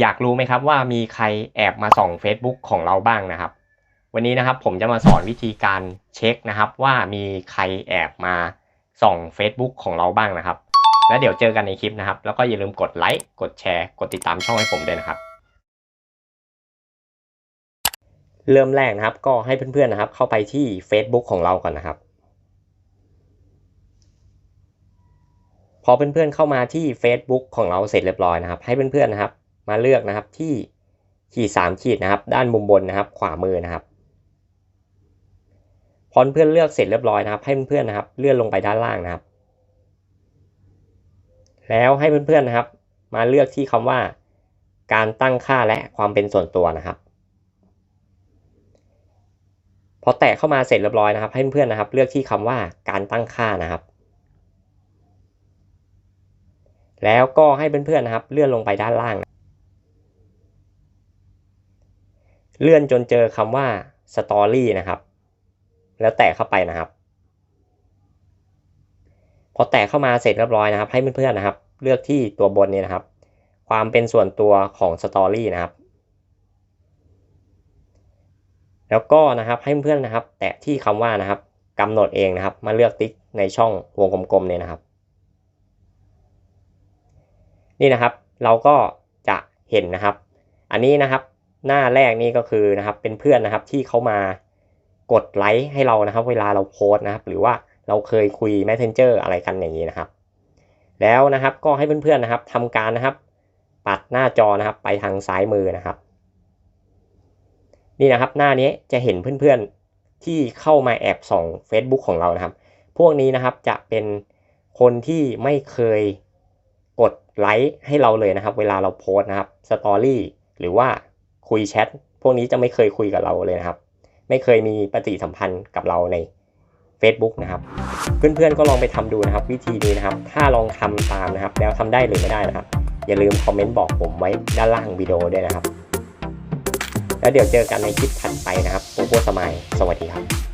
อยากรู้ไหมครับว่ามีใครแอบมาส่อง Facebook ของเราบ้างนะครับ วันนี้นะครับผมจะมาสอนวิธีการเช็คนะครับว่ามีใครแอบมาส่อง Facebook ของเราบ้างนะครับ แล้วเดี๋ยวเจอกันในคลิปนะครับ แล้วก็อย่าลืมกดไลค์กดแชร์กดติดตามช่องให้ผมด้วยนะครับ เริ่มแรกนะครับก็ให้เพื่อนๆนะครับ เข้าไปที่ Facebook ของเราก่อนนะครับ พอเพื่อนๆเข้ามาที่ Facebook ของเราเสร็จเรียบร้อยนะครับ ให้เพื่อนๆนะครับ มาเลือกนะครับที่ขีดสามขีดนะครับ ด้านมุมบนนะครับ ขวามือนะครับ พอเพื่อนเลือกเสร็จเรียบร้อยนะครับ ให้เพื่อนๆนะครับ เลื่อนลงไปด้านล่างนะครับ แล้วให้เพื่อนๆนะครับ มาเลือกที่คำว่า การตั้งค่าและความเป็นส่วนตัวนะครับ พอแตะเข้ามาเสร็จเรียบร้อยนะครับ ให้เพื่อนๆนะครับ เลือกที่คำว่าการตั้งค่านะครับแล้วก็ให้เพื่อนๆนะครับ เลื่อนลงไปด้านล่าง เลื่อนจนเจอคำว่า Story นะครับ แล้วแตะเข้าไปนะครับ พอแตะเข้ามาเสร็จเรียบร้อยนะครับ ให้เพื่อนๆนะครับ เลือกที่ตัวบนนี้นะครับ ความเป็นส่วนตัวของ Story นะครับ แล้วก็นะครับให้เพื่อนๆนะครับ แตะที่คำว่านะครับกำหนดเองนะครับ มาเลือกติ๊กในช่องวงกลมๆเนี่ยนะครับ นี่นะครับ เราก็จะเห็นนะครับ อันนี้นะครับ หน้าแรกนี่ก็คือนะครับเป็นเพื่อนนะครับที่เขามากดไลค์ให้เรานะครับ เวลาเราโพสต์นะครับ หรือว่าเราเคยคุย Messenger อะไรกันอย่างนี้นะครับ แล้วนะครับก็ให้เพื่อนๆนะครับทำการนะครับ ปัดหน้าจอนะครับ ไปทางซ้ายมือนะครับ นี่นะครับ หน้านี้จะเห็นเพื่อนๆที่เข้ามาแอบส่อง Facebook ของเรานะครับ พวกนี้นะครับจะเป็นคนที่ไม่เคยกดไลค์ให้เราเลยนะครับ เวลาเราโพสต์นะครับสตอรี่หรือว่า คุยแชทพวกนี้จะไม่เคยคุยกับเราเลยนะครับ ไม่เคยมีปฏิสัมพันธ์กับเราใน Facebook นะครับ เพื่อนๆก็ลองไปทำดูนะครับ วิธีนี้นะครับ ถ้าลองทำตามนะครับ แล้วทำได้หรือไม่ได้นะครับ อย่าลืมคอมเมนต์บอกผมไว้ด้านล่างวิดีโอด้วยนะครับ แล้วเดี๋ยวเจอกันในคลิปถัดไปนะครับโปโปสมัยสวัสดีครับ